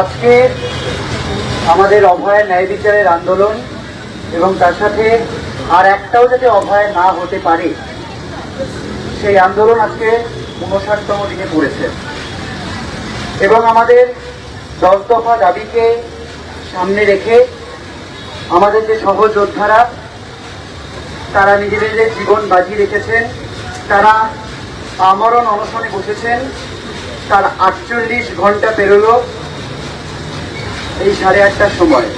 আজকে আমাদের অভয়ের ন্যায় বিচারের আন্দোলন এবং তার সাথে আর একটাও যাতে অভয় না হতে পারে, সেই আন্দোলন আজকে উনষাটতম দিনে পড়েছে। এবং আমাদের দশ দফা দাবিকে সামনে রেখে আমাদের যে সহযোদ্ধারা, তারা নিজেদের যে জীবন বাজি রেখেছেন, তারা আমরণ অনশনে বসেছেন, তার আটচল্লিশ ঘণ্টা পেরোলো। এই সাড়ে আটটার সময়।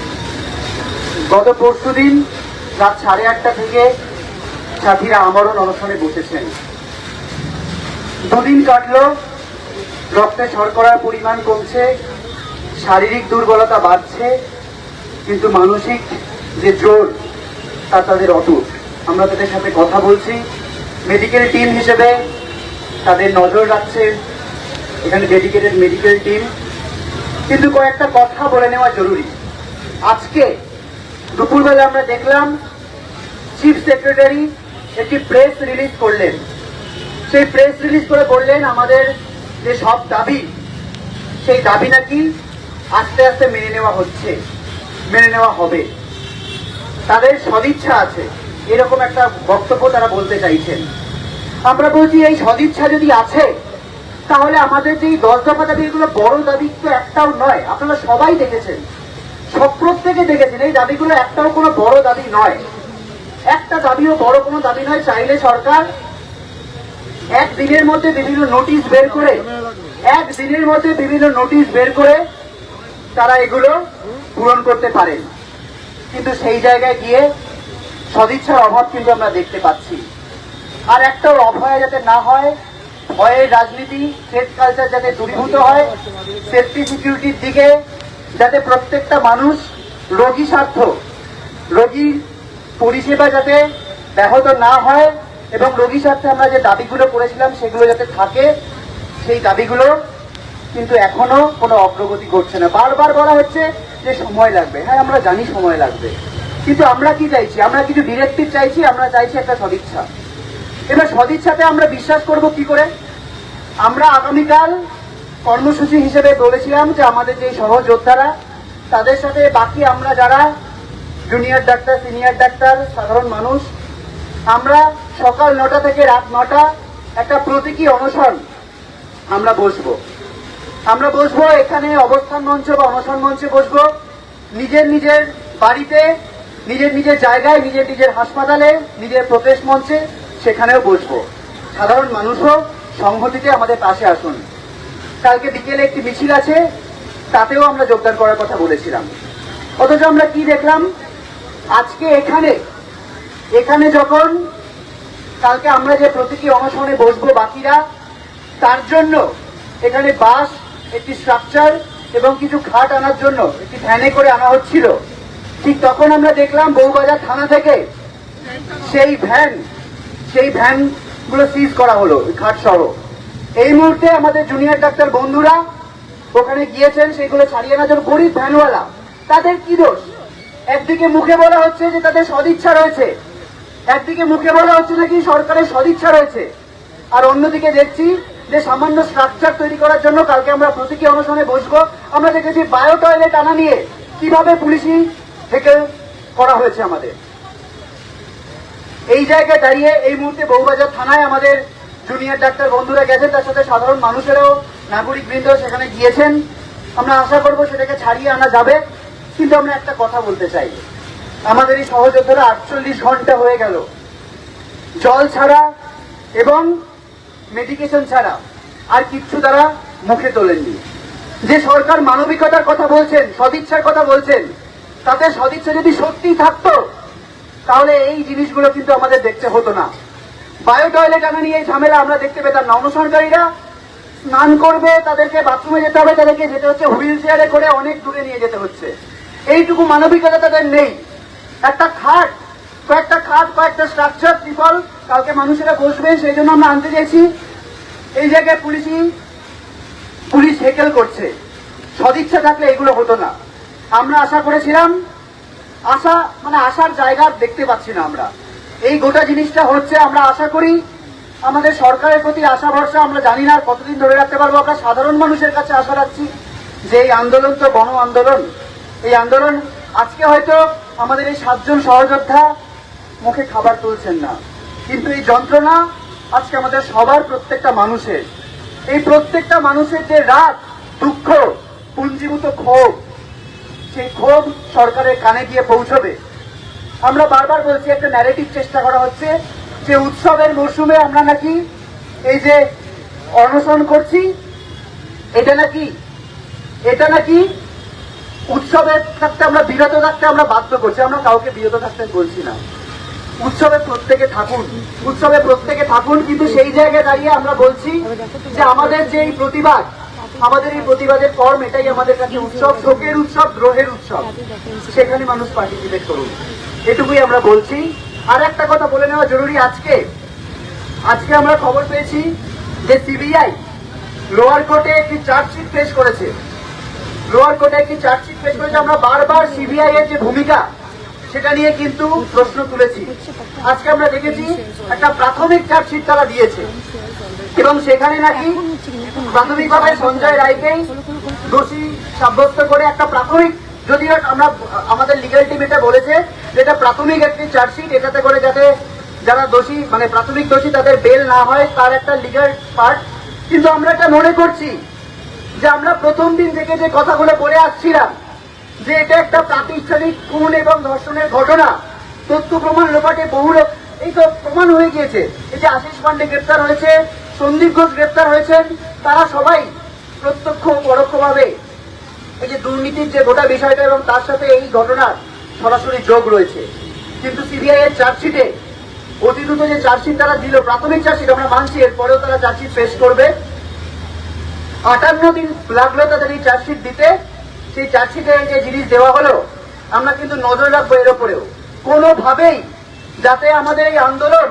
গত পরশু দিন রাত সাড়ে আটটা থেকে সাথীরা আমরণ অনশনে বসেছেন। দুদিন কাটল, রক্তে শর্করার পরিমাণ কমছে, শারীরিক দুর্বলতা বাড়ছে, কিন্তু মানসিক যে জোর, তা তাদের অটুট। আমরা তাদের সাথে কথা বলছি। মেডিকেল টিম হিসেবে তাদের নজর রাখছে এখানে ডেডিকেটেড মেডিকেল টিম কিন্তু কয়েকটা কথা বলে নেওয়া জরুরি। আজকে দুপুরবেলা আমরা দেখলাম চিফ সেক্রেটারি একটি প্রেস রিলিজ করলেন। সেই প্রেস রিলিজ করে বললেন, আমাদের যে সব দাবি, সেই দাবি নাকি আস্তে আস্তে মেনে নেওয়া হচ্ছে, মেনে নেওয়া হবে। তাদের সদিচ্ছা আছে। এরকম একটা বক্তব্য তারা বলতে চাইছেন। আমরা বলছি, এই সদিচ্ছা যদি আছে তাহলে আমাদের যে দশ দফা দাবি, এগুলো বড় দাবি তো একটাও নয়। আপনারা সবাই দেখেছেন। সব প্রত্যেকে দেখেছেন, এই দাবিগুলো একটাও কোনো বড় দাবি নয়। একটা দাবিও বড় কোনো দাবি নয়, চাইলে সরকার এক দিনের মধ্যে বিভিন্ন নোটিশ বের করে, এক দিনের মধ্যে বিভিন্ন নোটিশ বের করে তারা এগুলো পূরণ করতে পারেন। কিন্তু সেই জায়গায় গিয়ে সদিচ্ছার অভাব কিন্তু আমরা দেখতে পাচ্ছি। আর একটাও অভয় যাতে না হয় ভয়ের রাজনীতি থ্রেড কালচার যাতে দূরীভূত হয় সেফটি সিকিউরিটির দিকে যাতে প্রত্যেকটা মানুষ রোগী স্বার্থ রোগীর পরিষেবা যাতে ব্যাহত না হয় এবং রোগী স্বার্থে আমরা যে দাবিগুলো করেছিলাম সেগুলো যাতে থাকে, সেই দাবিগুলো কিন্তু এখনও কোনো অগ্রগতি করছে না। বারবার বলা হচ্ছে যে সময় লাগবে। হ্যাঁ আমরা জানি সময় লাগবে। কিন্তু আমরা কি চাইছি? আমরা কিছু ডিরেক্টিভ চাইছি, আমরা চাইছি একটা সদিচ্ছা। এবার সদিচ্ছাতে আমরা বিশ্বাস করব কি করে? আমরা আগামীকাল কর্মসূচি হিসেবে বলেছিলাম যে আমাদের যে সহযোদ্ধারা, তাদের সাথে বাকি আমরা যারা জুনিয়র ডাক্তার সিনিয়র ডাক্তার সাধারণ মানুষ, আমরা সকাল নটা থেকে রাত নটা একটা প্রতীকী অনশন আমরা বসবো। আমরা বসবো এখানে অবস্থান মঞ্চ বা অনশন মঞ্চে বসবো। নিজের নিজের বাড়িতে, নিজের নিজের জায়গায়, নিজের নিজের হাসপাতালে, নিজের প্রবেশ মঞ্চে সেখানেও বসবো। সাধারণ মানুষও সংহতিতে আমাদের পাশে আসুন। কালকে বিকেলে একটি মিছিল আছে, তাতেও আমরা যোগদান করার কথা বলেছিলাম। অথচ আমরা কি দেখলাম? আজকে এখানে এখানে যখন কালকে আমরা যে প্রতীকী অনশনে বসবো বাকিরা, তার জন্য এখানে বাস, একটি স্ট্রাকচার এবং কিছু খাট আনার জন্য একটি ভ্যানে করে আনা হচ্ছিল। ঠিক তখন আমরা দেখলাম বউবাজার থানা থেকে সেই ভ্যান সেই ভ্যান গুলো সিজ করা হলো খাট সহ। এই মুহূর্তে আমাদের জুনিয়র ডাক্তার বন্ধুরা ওখানে গিয়েছেন সেগুলো ছাড়িয়ে আনার জন্য গরিব ভ্যানওয়ালা। তাদের কি দোষ? একদিকে মুখে বলা হচ্ছে যে তাদের সদিচ্ছা রয়েছে। একদিকে মুখে বলা হচ্ছে নাকি সরকারের সদিচ্ছা রয়েছে। আর অন্যদিকে দেখছি যে সামান্য স্ট্রাকচার তৈরি করার জন্য কালকে আমরা প্রতীকী অনশনে বসবো। আমরা দেখেছি বায়ো টয়লেট আনা নিয়ে কীভাবে পুলিশি থেকে করা হয়েছে আমাদের। এই জায়গায় দাঁড়িয়ে এই মুহূর্তে বউবাজার থানায় আমাদের জুনিয়র ডাক্তার বন্ধুরা গেছেন, তার সাথে সাধারণ মানুষেরও নাগরিক বৃন্দ সেখানে গিয়েছেন। আমরা আশা করব সেটাকে ছাড়িয়ে আনা যাবে, কিন্তু আমরা একটা কথা বলতে চাই। আমাদের এই সহযোদ্ধারা আটচল্লিশ ঘণ্টা হয়ে গেল। জল ছাড়া এবং মেডিকেশন ছাড়া আর কিচ্ছু তারা মুখে তোলেননি। যে সরকার মানবিকতার কথা বলছেন, সদিচ্ছার কথা বলছেন, তাতে সদিচ্ছা যদি সত্যি থাকতো তাহলে এই জিনিসগুলো কিন্তু আমাদের দেখতে হতো না। বায়ো টয়লেট আনা নিয়ে এই ঝামেলা আমরা দেখতে পেতাম না। অনুসরণকারীরা স্নান করবে, তাদেরকে বাথরুমে যেতে হবে, তাদেরকে যেতে হচ্ছে হুইল চেয়ারে করে অনেক দূরে নিয়ে যেতে হচ্ছে। এইটুকু মানবিকতা তাদের নেই। একটা খাট, কয়েকটা খাট, কয়েকটা স্ট্রাকচার ত্রিপল কালকে মানুষেরা বসবে, সেই জন্য আমরা আনতে চাইছি। এই জায়গায় পুলিশই, পুলিশ হেকেল করছে। সদিচ্ছা থাকলে এগুলো হতো না। আমরা আশা করেছিলাম আশা মানে আসার জায়গা দেখতে পাচ্ছি না আমরা। এই গোটা জিনিসটা হচ্ছে আমরা আশা করি, আমাদের সরকারের প্রতি আশা ভরসা আমরা জানি না কতদিন ধরে রাখতে পারব। আমরা সাধারণ মানুষের কাছে আশা রাখছি যে এই আন্দোলন তো গণ আন্দোলন। এই আন্দোলন আজকে হয়তো আমাদের এই সাতজন সহযোদ্ধা মুখে খাবার তুলছেন না। কিন্তু এই যন্ত্রণা আজকে আমাদের সবার প্রত্যেকটা মানুষের। এই প্রত্যেকটা মানুষের যে রাগ, দুঃখ, পুঞ্জীভূত ক্ষোভ সেই ক্ষোভ সরকারের কানে গিয়ে পৌঁছবে। আমরা বারবার বলছি, একটা ন্যারেটিভ চেষ্টা করা হচ্ছে যে উৎসবের মরশুমে আমরা নাকি এই যে অনশন করছি, এটা নাকি এটা নাকি উৎসবের থাকতে আমরা, বিরত থাকতে আমরা বাধ্য করছি, আমরা কাউকে বিরত থাকতে বলছি না। উৎসবে প্রত্যেকে থাকুন, উৎসবে প্রত্যেকে থাকুন, কিন্তু সেই জায়গায় দাঁড়িয়ে আমরা বলছি যে আমাদের যে এই প্রতিবাদ আমাদের এই প্রতিবাদের ফর্ম এটাই আমাদের কাছে উৎসব, শোকের উৎসব, দ্রোহের উৎসব। সেখানে মানুষ পার্টিসিপেট করুন এটুকুই আমরা বলছি। আর একটা কথা বলে নেওয়া জরুরি আজকে। আজকে আমরা খবর পেয়েছি যে সিবিআই লোয়ার কোর্টে একটি চার্জশিট পেশ করেছে। লোয়ার কোর্টে একটি চার্জশিট পেশ করেছে। আমরা বারবার সিবিআই এর যে ভূমিকা সেটা নিয়ে কিন্তু প্রশ্ন তুলেছি। আজকে আমরা দেখেছি একটা প্রাথমিক চার্জশিট তারা দিয়েছে। এবং সেখানে নাকি প্রাথমিকভাবে সঞ্জয় রায়কেই দোষী সাব্যস্ত করে একটা প্রাথমিক, যদিও আমরা, আমাদের লিগাল টিম এটা বলেছে যে এটা প্রাথমিক একটি চার্জশিট, এটাতে করে যাতে যারা দোষী মানে প্রাথমিক দোষী তাদের বেল না হয়, তার একটা লিগাল পার্ট কিন্তু আমরা এটা মনে করছি যে আমরা প্রথম দিন থেকে যে কথাগুলো বলে আসছিলাম যে এটা একটা প্রাতিষ্ঠানিক খুন এবং ধর্ষণের ঘটনা, তথ্য প্রমাণ লোপাটে বহু লোক, এই তো প্রমাণ হয়ে গিয়েছে। এই যে আশিস পান্ডে গ্রেপ্তার হয়েছে, সন্দীপ ঘোষ গ্রেপ্তার হয়েছেন, তারা সবাই প্রত্যক্ষ পরোক্ষভাবে এই যে দুর্নীতির যে গোটা বিষয়টা এবং তার সাথে এই ঘটনার সরাসরি যোগ রয়েছে। কিন্তু সিবিআই এর চার্জশিটে অতি দ্রুত যে চার্জশিট তারা দিল, প্রাথমিক চার্জশিট আমরা মানছি, এরপরেও তারা চার্জশিট পেশ করবে। আটান্ন দিন লাগল তাদের এই চার্জশিট দিতে। সেই চার্জশিটে যে জিনিস দেওয়া হলো, আমরা কিন্তু নজর রাখব এর ওপরেও কোনোভাবেই যাতে আমাদের এই আন্দোলন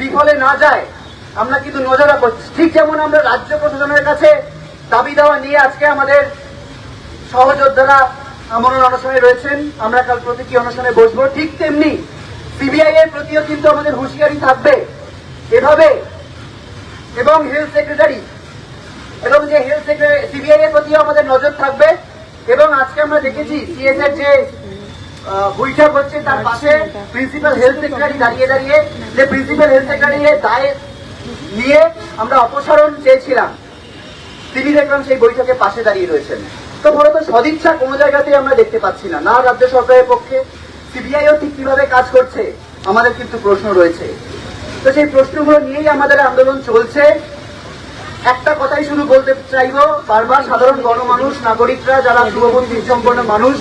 বিফলে না যায়, আমরা কিন্তু নজর রাখব। ঠিক যেমন আমরা রাজ্য প্রশাসনের কাছে দাবি দেওয়া নিয়ে আজকে আমাদের সহযোদ্ধারা আমরণ অনশনে রয়েছেন, আমরা কাল প্রতীকী অনশনে বসবো। ঠিক তেমনি সিবিআই এর প্রতিও কিন্তু আমাদের হুঁশিয়ারি থাকবে। এভাবে এবং হেলথ সেক্রেটারি এবং যে হেলথ সেক্রেটারি সিবিআই এর প্রতিও আমাদের নজর থাকবে। এবং আজকে আমরা দেখেছি সিএস এর যে বৈঠক হচ্ছে তার পাশে প্রিন্সিপাল হেলথ সেক্রেটারি দাঁড়িয়ে দাঁড়িয়ে, যে প্রিন্সিপাল হেলথ সেক্রেটারি দায় নিয়ে আমরা অপসারণ চেয়েছিলাম। তিনি দেখলাম সেই বৈঠকে পাশে দাঁড়িয়ে রয়েছেন। তো মূলত সদিচ্ছা কোনো জায়গাতেই আমরা দেখতে পাচ্ছি না। না রাজ্য সরকারের পক্ষে, সিবিআইও ঠিক কীভাবে কাজ করছে, আমাদের কিন্তু প্রশ্ন রয়েছে। তো সেই প্রশ্নগুলো নিয়েই আমাদের আন্দোলন চলছে। একটা কথাই শুধু বলতে চাইব, বারবার সাধারণ গণমানুষ, নাগরিকরা যারা শুভবুদ্ধি সম্পন্ন মানুষ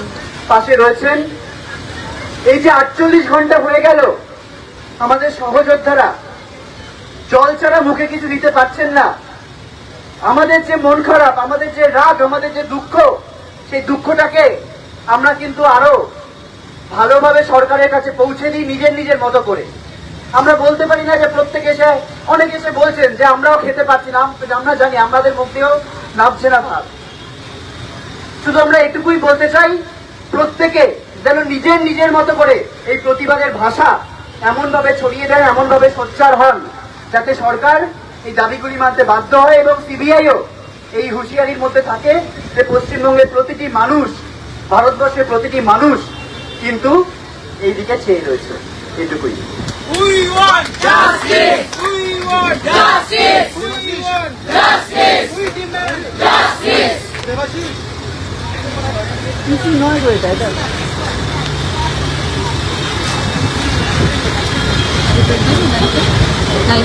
পাশে রয়েছেন, এই যে আটচল্লিশ ঘণ্টা হয়ে গেল, আমাদের সহযোদ্ধারা জল ছাড়া মুখে কিছু দিতে পারছেন না। আমাদের যে মন খারাপ, আমাদের যে রাগ, আমাদের যে দুঃখ, সেই দুঃখটাকে আমরা কিন্তু আরও ভালোভাবে সরকারের কাছে পৌঁছে দিই নিজের নিজের মতো করে। আমরা বলতে পারি না যে প্রত্যেকে এসে, অনেকে এসে বলছেন যে আমরাও খেতে পারছি না আম- আমরা জানি আমাদের মুখেও নামছে না ভাব শুধু আমরা এটুকুই বলতে চাই, প্রত্যেকে যেন নিজের নিজের মতো করে এই প্রতিবাদের ভাষা এমন ভাবে ছড়িয়ে দেয় এমন ভাবে সোচ্চার হন, যাতে সরকার এই দাবিগুলি মানতে বাধ্য হয় এবং সিবিআইও এই হুঁশিয়ারির মধ্যে থাকে যে পশ্চিমবঙ্গের প্রতিটি মানুষ, ভারতবর্ষের প্রতিটি মানুষ কিন্তু এই দিকে চেয়ে রয়েছে। এটুকুই। We want justice. We want justice. We want justice. We demand justice. Debashis নাই